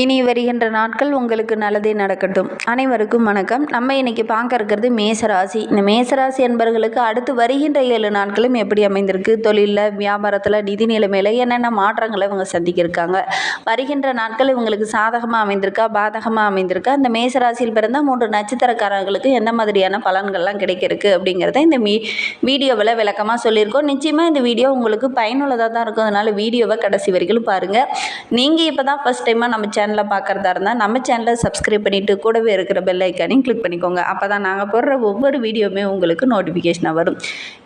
இனி வருகின்ற நாட்கள் உங்களுக்கு நல்லதே நடக்கட்டும். அனைவருக்கும் வணக்கம். நம்ம இன்னைக்கு பார்க்க இருக்கிறது மேசராசி. இந்த மேசராசி என்பவர்களுக்கு அடுத்து வருகின்ற ஏழு நாட்களும் எப்படி அமைந்திருக்கு? தொழிலில் வியாபாரத்தில் நிதி நிலைமையில் என்னென்ன மாற்றங்களை இவங்க சந்திக்கிருக்காங்க? வருகின்ற நாட்கள் இவங்களுக்கு சாதகமாக அமைந்திருக்கா? பாதகமாக அமைந்திருக்கா? இந்த மேசராசியில் பிறந்த மூன்று நட்சத்திரக்காரர்களுக்கு எந்த மாதிரியான பலன்கள்லாம் கிடைக்கிறதுக்கு அப்படிங்கிறத இந்த மீ வீடியோவில் விளக்கமாக சொல்லியிருக்கோம். நிச்சயமாக இந்த வீடியோ உங்களுக்கு பயனுள்ளதாக தான் இருக்கும். அதனால் வீடியோவை கடைசி வரைக்கும் பாருங்கள் நீங்கள் இப்போ தான் ஃபஸ்ட் டைமாக நம்ம சேனலை பார்க்குறதா இருந்தால் நம்ம சேனலை சப்ஸ்கிரைப் பண்ணிவிட்டு கூடவே இருக்கிற பெல் ஐக்கானையும் கிளிக் பண்ணிக்கோங்க. அப்போ தான் நாங்கள் போடுற ஒவ்வொரு வீடியோவுமே உங்களுக்கு நோட்டிஃபிகேஷனாக வரும்.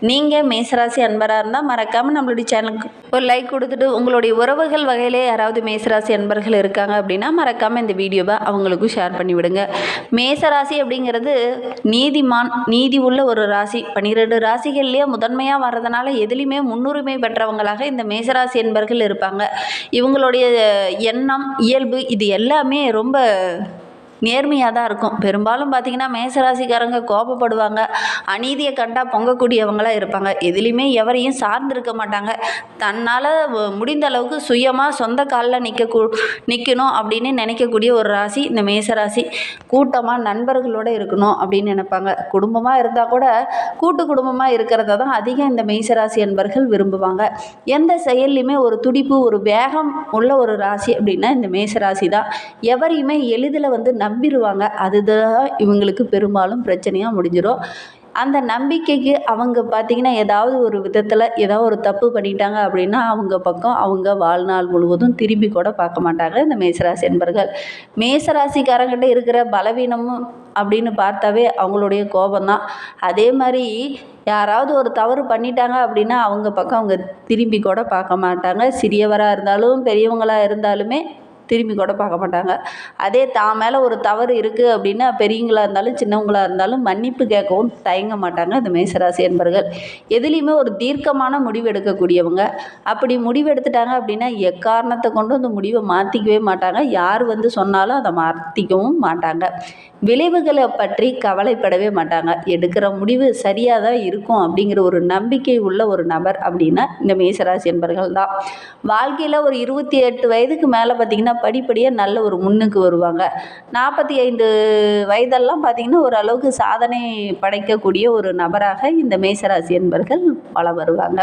நீங்கள் மேசராசி அன்பராக இருந்தால் மறக்காமல் நம்மளுடைய சேனலுக்கு ஒரு லைக் கொடுத்துட்டு உங்களுடைய உறவுகள் வகையிலே யாராவது மேசராசி அன்பர்கள் இருக்காங்க அப்படின்னா மறக்காமல் இந்த வீடியோவை அவங்களுக்கும் ஷேர் பண்ணிவிடுங்க மேசராசி அப்படிங்கிறது நீதிமான் நீதி உள்ள ஒரு ராசி. பன்னிரெண்டு ராசிகள்லேயே முதன்மையாக வர்றதுனால எதுலேயுமே முன்னுரிமை பெற்றவங்களாக இந்த மேசராசி என்பர்கள் இருப்பாங்க. இவங்களுடைய எண்ணம் இயல்பு இது எல்லாமே ரொம்ப நேர்மையாக தான் இருக்கும். பெரும்பாலும் பார்த்திங்கன்னா மேசராசிக்காரங்க கோபப்படுவாங்க. அநீதியை கண்டா பொங்கக்கூடியவங்களாக இருப்பாங்க. எதுலேயுமே எவரையும் சார்ந்திருக்க மாட்டாங்க. தன்னால் முடிந்த அளவுக்கு சுயமாக சொந்த காலில் நிற்க நிற்கணும் அப்படின்னு நினைக்கக்கூடிய ஒரு ராசி இந்த மேசராசி. கூட்டமாக நண்பர்களோடு இருக்கணும் அப்படின்னு நினைப்பாங்க. குடும்பமாக இருந்தால் கூட கூட்டு குடும்பமாக இருக்கிறத தான் அதிகம் இந்த மேசராசி என்பர்கள் விரும்புவாங்க. எந்த செயல்லையுமே ஒரு துடிப்பு ஒரு வேகம் உள்ள ஒரு ராசி அப்படின்னா இந்த மேசராசி தான். எவரையுமே எளிதில் வந்து நம்பிடுவாங்க அதுதான் இவங்களுக்கு பெரும்பாலும் பிரச்சனையாக முடிஞ்சிடும் அந்த நம்பிக்கைக்கு அவங்க பார்த்திங்கன்னா ஏதாவது ஒரு விதத்தில் ஏதாவது ஒரு தப்பு பண்ணிட்டாங்க அப்படின்னா அவங்க பக்கம் அவங்க வாழ்நாள் முழுவதும் திரும்பி கூட பார்க்க மாட்டாங்க இந்த மேசராசி என்பர்கள். மேசராசிக்காரங்கிட்ட இருக்கிற பலவீனமும் அப்படின்னு பார்த்தாவே அவங்களுடைய கோபம்தான். அதே மாதிரி யாராவது ஒரு தவறு பண்ணிட்டாங்க அப்படின்னா அவங்க பக்கம் அவங்க திரும்பி கூட பார்க்க மாட்டாங்க. சிறியவராக இருந்தாலும் பெரியவங்களாக இருந்தாலுமே திரும்பி கூட பார்க்க மாட்டாங்க. அதே தான் மேலே ஒரு தவறு இருக்குது அப்படின்னா பெரியவங்களாக இருந்தாலும் சின்னவங்களாக இருந்தாலும் மன்னிப்பு கேட்கவும் தயங்க மாட்டாங்க இந்த மேசராசி என்பர்கள் எதுலேயுமே ஒரு தீர்க்கமான முடிவு எடுக்கக்கூடியவங்க. அப்படி முடிவு எடுத்துட்டாங்க அப்படின்னா எக்காரணத்தை கொண்டு அந்த முடிவை மாற்றிக்கவே மாட்டாங்க. யார் வந்து சொன்னாலும் அதை மாற்றிக்கவும் மாட்டாங்க. விளைவுகளை பற்றி கவலைப்படவே மாட்டாங்க. எடுக்கிற முடிவு சரியாக தான் இருக்கும் அப்படிங்கிற ஒரு நம்பிக்கை உள்ள ஒரு நபர் அப்படின்னா இந்த மேசராசி என்பர்கள் தான். வாழ்க்கையில் ஒரு இருபத்தி எட்டு வயதுக்கு மேலே பார்த்திங்கன்னா படிப்படியாக நல்ல ஒரு முன்னுக்கு வருவாங்க. நாற்பத்தி ஐந்து வயதெல்லாம் பார்த்திங்கன்னா ஓரளவுக்கு சாதனை படைக்கக்கூடிய ஒரு நபராக இந்த மேசராசி என்பர்கள் பல வருவாங்க.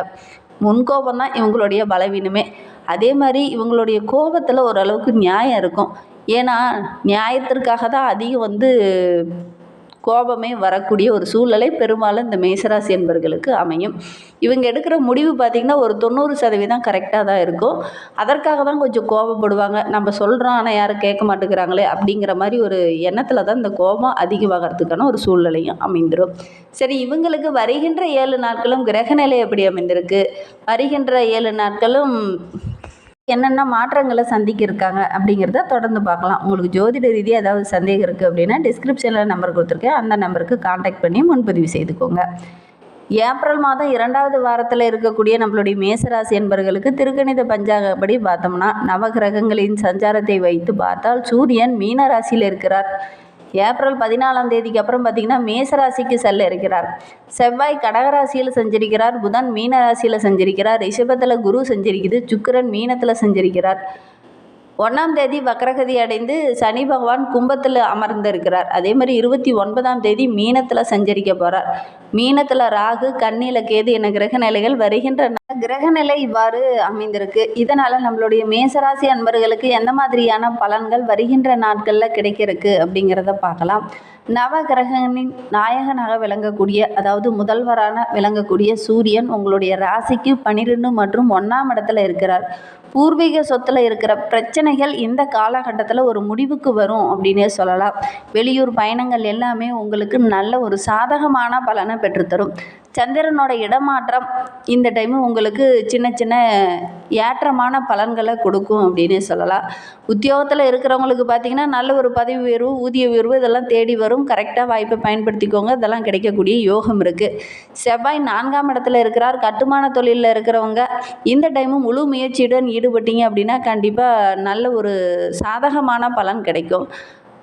முன்கோபம் தான் இவங்களுடைய பலவீனமே. அதே மாதிரி இவங்களுடைய கோபத்தில் ஓரளவுக்கு நியாயம் இருக்கும். ஏன்னா நியாயத்திற்காக தான் அதிகம் வந்து கோபமே வரக்கூடிய ஒரு சூழ்நிலை பெரும்பாலும் இந்த மேசராசி என்பர்களுக்கு அமையும். இவங்க எடுக்கிற முடிவு பார்த்திங்கன்னா ஒரு தொண்ணூறு சதவீதம் கரெக்டாக தான் இருக்கும். அதற்காக தான் கொஞ்சம் கோபப்படுவாங்க. நம்ம சொல்கிறோம் ஆனால் யாரும் கேட்க மாட்டேங்கிறாங்களே அப்படிங்கிற மாதிரி ஒரு எண்ணத்தில் தான் இந்த கோபம் அதிகமாகிறதுக்கான ஒரு சூழ்நிலையும் அமைந்துடும் சரி இவங்களுக்கு வருகின்ற ஏழு நாட்களும் கிரகநிலை எப்படி அமைந்திருக்கு? வருகின்ற ஏழு நாட்களும் என்னென்ன மாற்றங்களை சந்திக்க இருக்காங்க அப்படிங்கிறத தொடர்ந்து பார்க்கலாம். உங்களுக்கு ஜோதிட ரீதியாக ஏதாவது சந்தேகம் இருக்குது அப்படின்னா டிஸ்கிரிப்ஷனில் நம்பர் கொடுத்துருக்கேன். அந்த நம்பருக்கு காண்டாக்ட் பண்ணி முன்பதிவு செய்துக்கோங்க. ஏப்ரல் மாதம் இரண்டாவது வாரத்தில் இருக்கக்கூடிய நம்மளுடைய மேசராசி என்பவர்களுக்கு திருக்கணித பஞ்சாங்கப்படி பார்த்தோம்னா நவகிரகங்களின் சஞ்சாரத்தை வைத்து பார்த்தால் சூரியன் மீன ராசியில் இருக்கிறார். ஏப்ரல் பதினாலாம் தேதிக்கு அப்புறம் பார்த்திங்கன்னா மேசராசிக்கு செல்ல இருக்கிறார். செவ்வாய் கடகராசியில் செஞ்சிருக்கிறார். புதன் மீன ராசியில் செஞ்சிருக்கிறார். ரிஷபத்தில் குரு செஞ்சிருக்குது. சுக்கரன் மீனத்தில் செஞ்சிருக்கிறார். ஒன்றாம் தேதி வக்ரகதி அடைந்து சனி பகவான் கும்பத்தில் அமர்ந்திருக்கிறார். அதே மாதிரி இருபத்தி ஒன்பதாம் தேதி மீனத்தில் சஞ்சரிக்க போகிறார் மீனத்தில் ராகு கண்ணியில் கேது என கிரக நிலைகள் வருகின்ற கிரக நிலை இவ்வாறு அமைந்திருக்கு. இதனால் நம்மளுடைய மேசராசி அன்பர்களுக்கு எந்த மாதிரியான பலன்கள் வருகின்ற நாட்களில் கிடைக்கிறதுக்கு அப்படிங்கிறத பார்க்கலாம். நவ கிரகனின் நாயகனாக விளங்கக்கூடிய அதாவது முதல்வரான விளங்கக்கூடிய சூரியன் உங்களுடைய ராசிக்கு பனிரெண்டு மற்றும் ஒன்றாம் இடத்துல இருக்கிறார். பூர்வீக சொத்தில் இருக்கிற பிரச்சனைகள் இந்த காலகட்டத்தில் ஒரு முடிவுக்கு வரும் அப்படின்னே சொல்லலாம். வெளியூர் பயணங்கள் எல்லாமே உங்களுக்கு நல்ல ஒரு சாதகமான பலனை பெற்றுத்தரும். சந்திரனோட இடமாற்றம் இந்த டைமு உங்களுக்கு சின்ன சின்ன ஏற்றமான பலன்களை கொடுக்கும் அப்படின்னே சொல்லலாம். உத்தியோகத்தில் இருக்கிறவங்களுக்கு பார்த்திங்கன்னா நல்ல ஒரு பதவி உயர்வு ஊதிய உயர்வு இதெல்லாம் தேடி வரும். கரெக்டாக வாய்ப்பை பயன்படுத்திக்கோங்க. இதெல்லாம் கிடைக்கக்கூடிய யோகம் இருக்குது செவ்வாய் நான்காம் இடத்துல இருக்கிறார். கட்டுமான தொழிலில் இருக்கிறவங்க இந்த டைமு முழு முயற்சியுடன் ஈடுபட்டீங்க அப்படின்னா கண்டிப்பாக நல்ல ஒரு சாதகமான பலன் கிடைக்கும்.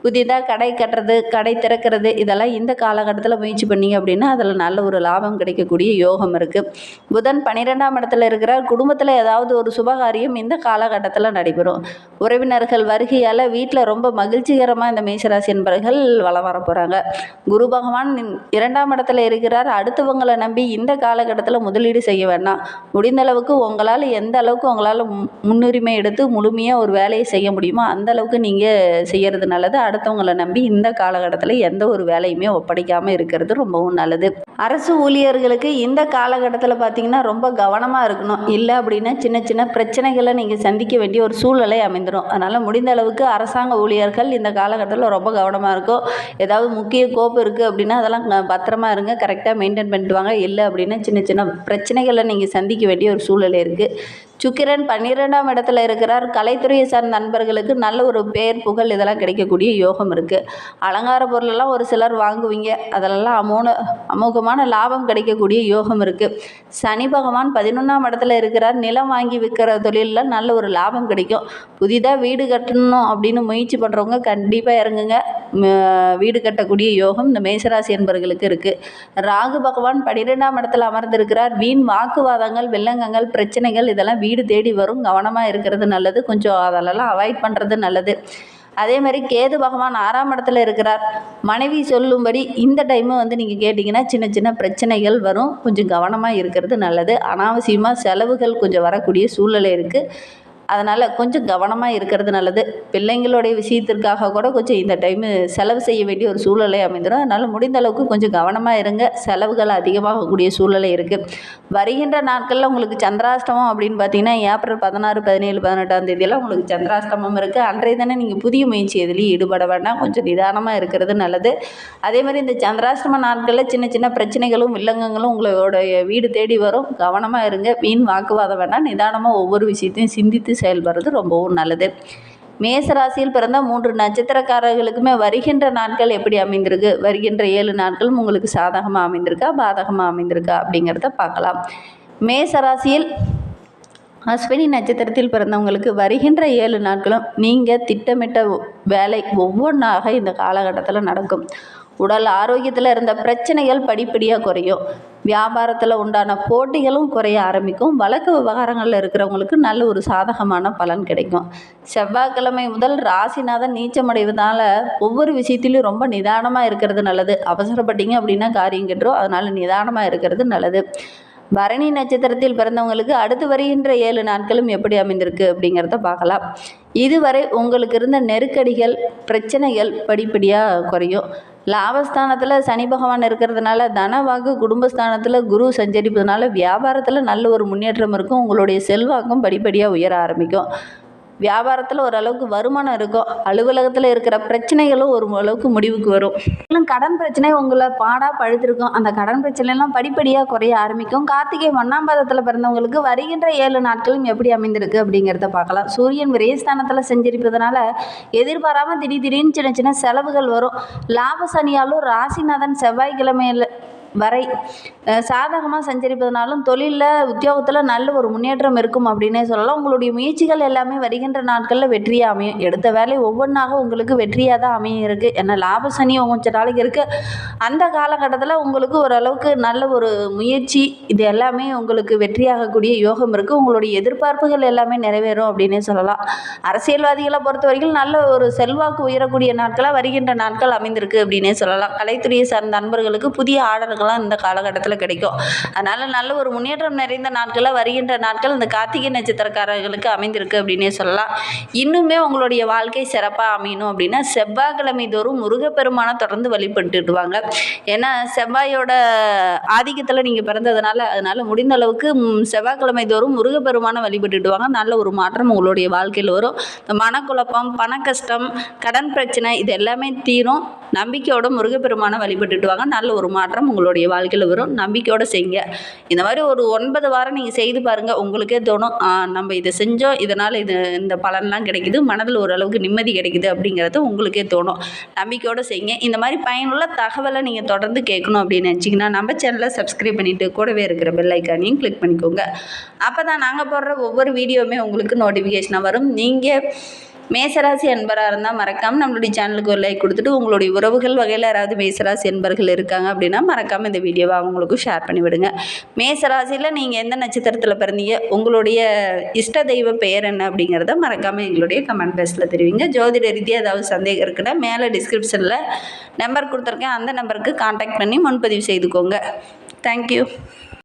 புதிதாக கடை கட்டுறது கடை திறக்கிறது இதெல்லாம் இந்த காலகட்டத்தில் முயற்சி பண்ணீங்க அப்படின்னா அதில் நல்ல ஒரு லாபம் கிடைக்கக்கூடிய யோகம் இருக்குது புதன் பன்னிரெண்டாம் இடத்துல இருக்கிறார். குடும்பத்தில் ஏதாவது ஒரு சுபகாரியம் இந்த காலகட்டத்தில் நடைபெறும். உறவினர்கள் வருகையால் வீட்டில் ரொம்ப மகிழ்ச்சிகரமாக இந்த மேசராசி என்பவர்கள் வளம் வர போகிறாங்க குரு பகவான் இரண்டாம் இடத்துல இருக்கிறார். அடுத்தவங்களை நம்பி இந்த காலகட்டத்தில் முதலீடு செய்ய வேண்டாம். முடிந்த அளவுக்கு உங்களால் எந்த அளவுக்கு உங்களால் மு- முன்னுரிமை எடுத்து முழுமையாக ஒரு வேலையை செய்ய முடியுமோ அந்த அளவுக்கு நீங்கள் செய்கிறது நல்லது. அடுத்தவங்களை நம்பி இந்த காலகட்டத்தில் எந்த ஒரு வேலையுமே ஒப்படைக்காமல் இருக்கிறது ரொம்பவும் நல்லது. அரசு ஊழியர்களுக்கு இந்த காலகட்டத்தில் பார்த்தீங்கன்னா ரொம்ப கவனமாக இருக்கணும். இல்லை அப்படின்னா சின்ன சின்ன பிரச்சனைகளை நீங்கள் சந்திக்க வேண்டிய ஒரு சூழ்நிலை அமைந்துடும் அதனால் முடிந்த அளவுக்கு அரசாங்க ஊழியர்கள் இந்த காலகட்டத்தில் ரொம்ப கவனமாக இருக்கும் ஏதாவது முக்கிய கோப்பு இருக்குது அப்படின்னா அதெல்லாம் பத்திரமா இருங்க கரெக்டாக மெயின்டைன் பண்ணிட்டு வாங்க. இல்லை அப்படின்னா சின்ன சின்ன பிரச்சனைகளை நீங்கள் சந்திக்க வேண்டிய ஒரு சூழ்நிலை இருக்குது சுக்கிரன் பன்னிரெண்டாம் இடத்துல இருக்கிறார். கலைத்துறையை சார்ந்த நண்பர்களுக்கு நல்ல ஒரு பேர் புகழ் இதெல்லாம் கிடைக்கக்கூடிய யோகம் இருக்குது அலங்கார பொருளெல்லாம் ஒரு சிலர் வாங்குவீங்க. அதிலெல்லாம் அமோன அமோகமான லாபம் கிடைக்கக்கூடிய யோகம் இருக்குது சனி பகவான் பதினொன்றாம் இடத்துல இருக்கிறார். நிலம் வாங்கி விற்கிற தொழிலில் நல்ல ஒரு லாபம் கிடைக்கும். புதிதாக வீடு கட்டணும் அப்படின்னு முயற்சி பண்ணுறவங்க கண்டிப்பாக இறங்குங்க. வீடு கட்டக்கூடிய யோகம் இந்த மேசராசி என்பவர்களுக்கு இருக்குது ராகு பகவான் பன்னிரெண்டாம் இடத்துல அமர்ந்திருக்கிறார். வீண் வாக்குவாதங்கள் வில்லங்கங்கள் பிரச்சனைகள் இதெல்லாம் வீடு தேடி வரும். கவனமாக இருக்கிறது நல்லது. கொஞ்சம் அதெல்லாம் அவாய்ட் பண்ணுறது நல்லது. அதே மாதிரி கேது பகவான் ஆறாம் இடத்துல இருக்கிறார். மனைவி சொல்லும்படி இந்த டைமு வந்து நீங்கள் கேட்டிங்கன்னா சின்ன சின்ன பிரச்சனைகள் வரும். கொஞ்சம் கவனமாக இருக்கிறது நல்லது. அனாவசியமாக செலவுகள் கொஞ்சம் வரக்கூடிய சூழ்நிலை இருக்குது அதனால் கொஞ்சம் கவனமாக இருக்கிறது நல்லது. பிள்ளைங்களுடைய விஷயத்திற்காக கூட கொஞ்சம் இந்த டைமு செலவு செய்ய வேண்டிய ஒரு சூழ்நிலை அமைந்துடும். அதனால் முடிந்த அளவுக்கு கொஞ்சம் கவனமாக இருங்க. செலவுகள் அதிகமாகக்கூடிய சூழ்நிலை இருக்குது வருகின்ற நாட்களில் உங்களுக்கு சந்திராஷ்டமம் அப்படின்னு பார்த்தீங்கன்னா ஏப்ரல் பதினாறு பதினேழு பதினெட்டாம் தேதியெல்லாம் உங்களுக்கு சந்திராஷ்டமம் இருக்குது அன்றைய தானே நீங்கள் புதிய முயற்சி எதுலேயும் ஈடுபட வேண்டாம். கொஞ்சம் நிதானமாக இருக்கிறது நல்லது. அதே மாதிரி இந்த சந்திராஷ்டம நாட்களில் சின்ன சின்ன பிரச்சனைகளும் வில்லங்கங்களும் உங்களுடைய வீடு தேடி வரும். கவனமாக இருங்க. வீண் வாக்குவாதம் வேண்டாம். நிதானமாக ஒவ்வொரு விஷயத்தையும் சிந்தித்து செயல்படுறது ரொம்பவும் நல்லது. மேசராசியில் பிறந்த மூன்று நட்சத்திரக்காரர்களுக்குமே வருகின்ற நாட்கள் எப்படி அமைந்திருக்கு? வருகின்ற ஏழு நாட்களும் உங்களுக்கு சாதகமாக அமைந்திருக்கா? பாதகமாக அமைந்திருக்கா? அப்படிங்கிறத பார்க்கலாம். மேசராசியில் அஸ்வினி நட்சத்திரத்தில் பிறந்தவங்களுக்கு வருகின்ற ஏழு நாட்களும் நீங்கள் திட்டமிட்ட வேலை ஒவ்வொன்றாக இந்த காலகட்டத்தில் நடக்கும். உடல் ஆரோக்கியத்தில் இருந்த பிரச்சனைகள் படிப்படியாக குறையும். வியாபாரத்தில் உண்டான போட்டிகளும் குறைய ஆரம்பிக்கும். வழக்கு விவகாரங்களில் இருக்கிறவங்களுக்கு நல்ல ஒரு சாதகமான பலன் கிடைக்கும். செவ்வாய்க்கிழமை முதல் ராசிநாதன் நீச்சமடைவதால் ஒவ்வொரு விஷயத்திலையும் ரொம்ப நிதானமாக இருக்கிறது நல்லது. அவசரப்பட்டீங்க அப்படின்னா காரியம் கெட்டுரும். அதனால் நிதானமாக இருக்கிறது நல்லது. பரணி நட்சத்திரத்தில் பிறந்தவங்களுக்கு அடுத்து வருகின்ற ஏழு நாட்களும் எப்படி அமைந்திருக்கு அப்படிங்கிறத பார்க்கலாம். இதுவரை உங்களுக்கு இருந்த நெருக்கடிகள் பிரச்சனைகள் படிப்படியாக குறையும். லாபஸ்தானத்தில் சனி பகவான் இருக்கிறதுனால தனவாக்கு குடும்பஸ்தானத்தில் குரு சஞ்சரிப்பதுனால வியாபாரத்தில் நல்ல ஒரு முன்னேற்றம் இருக்கும். உங்களுடைய செல்வாக்கும் படிப்படியாக உயர ஆரம்பிக்கும். வியாபாரத்தில் ஓரளவுக்கு வருமானம் இருக்கும். அலுவலகத்தில் இருக்கிற பிரச்சனைகளும் ஒரு அளவுக்கு முடிவுக்கு வரும். மேலும் கடன் பிரச்சனை உங்களை பாடாக பழுத்திருக்கும். அந்த கடன் பிரச்சனைலாம் படிப்படியாக குறைய ஆரம்பிக்கும். கார்த்திகை ஒன்றாம் பாதத்தில் பிறந்தவங்களுக்கு வருகின்ற ஏழு நாட்களும் எப்படி அமைந்திருக்கு அப்படிங்கிறத பார்க்கலாம். சூரியன் விரயஸ்தானத்தில் செஞ்சிருப்பதனால எதிர்பாராமல் திடீர் திடீர்னு சின்ன சின்ன செலவுகள் வரும். லாப சனியாலும் ராசிநாதன் செவ்வாய்க்கிழமையில் வரை. சாதகமாக சஞ்சரிப்பதனாலும் தொழிலில் உத்தியோகத்தில் நல்ல ஒரு முன்னேற்றம் இருக்கும் அப்படின்னே சொல்லலாம். உங்களுடைய முயற்சிகள் எல்லாமே வருகின்ற நாட்களில் வெற்றியாக அமையும் எடுத்த வேலை ஒவ்வொன்றாக உங்களுக்கு வெற்றியாக தான் அமையும் இருக்குது ஏன்னா லாப சனி கொஞ்சம் நாளைக்கு இருக்குது அந்த காலகட்டத்தில் உங்களுக்கு ஓரளவுக்கு நல்ல ஒரு முயற்சி இது எல்லாமே உங்களுக்கு வெற்றியாகக்கூடிய யோகம் இருக்குது உங்களுடைய எதிர்பார்ப்புகள் எல்லாமே நிறைவேறும் அப்படின்னே சொல்லலாம். அரசியல்வாதிகளை பொறுத்த வரைக்கும் நல்ல ஒரு செல்வாக்கு உயரக்கூடிய நாட்களாக வருகின்ற நாட்கள் அமைந்திருக்கு அப்படின்னே சொல்லலாம். கலைத்துறையை சார்ந்த நண்பர்களுக்கு புதிய நாட்கள்லாம் இந்த காலகட்டத்தில் கிடைக்கும். அதனால் நல்ல ஒரு முன்னேற்றம் நிறைந்த நாட்களாக வருகின்ற நாட்கள் இந்த கார்த்திகை நட்சத்திரக்காரர்களுக்கு அமைந்திருக்கு அப்படின்னே சொல்லலாம். இன்னுமே உங்களுடைய வாழ்க்கை சிறப்பாக அமையணும் அப்படின்னா செவ்வாய்க்கிழமை தோறும் முருகப்பெருமானை தொடர்ந்து வழிபட்டுடுவாங்க. ஏன்னா செவ்வாயோட ஆதிக்கத்தில் நீங்கள் பிறந்ததுனால அதனால் முடிந்த அளவுக்கு செவ்வாய்க்கிழமை தோறும் முருகப்பெருமானை வழிபட்டுடுவாங்க. நல்ல ஒரு மாற்றம் உங்களுடைய வாழ்க்கையில் வரும். இந்த மனக்குழப்பம் பண கஷ்டம் கடன் பிரச்சனை இது எல்லாமே தீரும். நம்பிக்கையோட முருகப்பெருமானை வழிபட்டுடுவாங்க. நல்ல ஒரு மாற்றம் உங்களுடைய வாழ்க்கையில் வரும் நம்பிக்கையோடு செய்யுங்க. இந்த மாதிரி ஒரு ஒன்பது வாரம் நீங்கள் செய்து பாருங்கள் உங்களுக்கே தோணும் நம்ம இதை செஞ்சோம். இதனால் இது இந்த பலன்லாம் கிடைக்குது. மனதில் ஓரளவுக்கு நிம்மதி கிடைக்குது. அப்படிங்கிறது உங்களுக்கே தோணும். நம்பிக்கையோடு செய்யுங்க. இந்த மாதிரி பயனுள்ள தகவலை நீங்கள் தொடர்ந்து கேட்கணும் அப்படின்னு நினச்சிங்கன்னா நம்ம சேனலை சப்ஸ்கிரைப் பண்ணிவிட்டு கூடவே இருக்கிற பெல் ஐக்கானையும் கிளிக் பண்ணிக்கோங்க. அப்போ தான் நாங்கள் போடுற ஒவ்வொரு வீடியோவுமே உங்களுக்கு நோட்டிஃபிகேஷனாக வரும். நீங்கள் மேசராசி அன்பராக இருந்தால் மறக்காமல் நம்மளுடைய சேனலுக்கு ஒரு லைக் கொடுத்துட்டு உங்களுடைய உறவுகள் வகையில் யாராவது மேசராசி அன்பர்கள் இருக்காங்க அப்படின்னா மறக்காமல் இந்த வீடியோவை அவங்களுக்கும் ஷேர் பண்ணி விடுங்க. மேசராசியில் நீங்கள் எந்த நட்சத்திரத்தில் பிறந்தீங்க? உங்களுடைய இஷ்ட தெய்வ பெயர் என்ன அப்படிங்கிறத மறக்காமல் எங்களுடைய கமெண்ட் பாக்ஸில் தெரிவிங்க. ஜோதிட ரீதியாக ஏதாவது சந்தேகம் இருக்குன்னா மேலே டிஸ்கிரிப்ஷனில் நம்பர் கொடுத்துருக்கேன். அந்த நம்பருக்கு காண்டாக்ட் பண்ணி முன்பதிவு செய்துக்கோங்க. தேங்க்யூ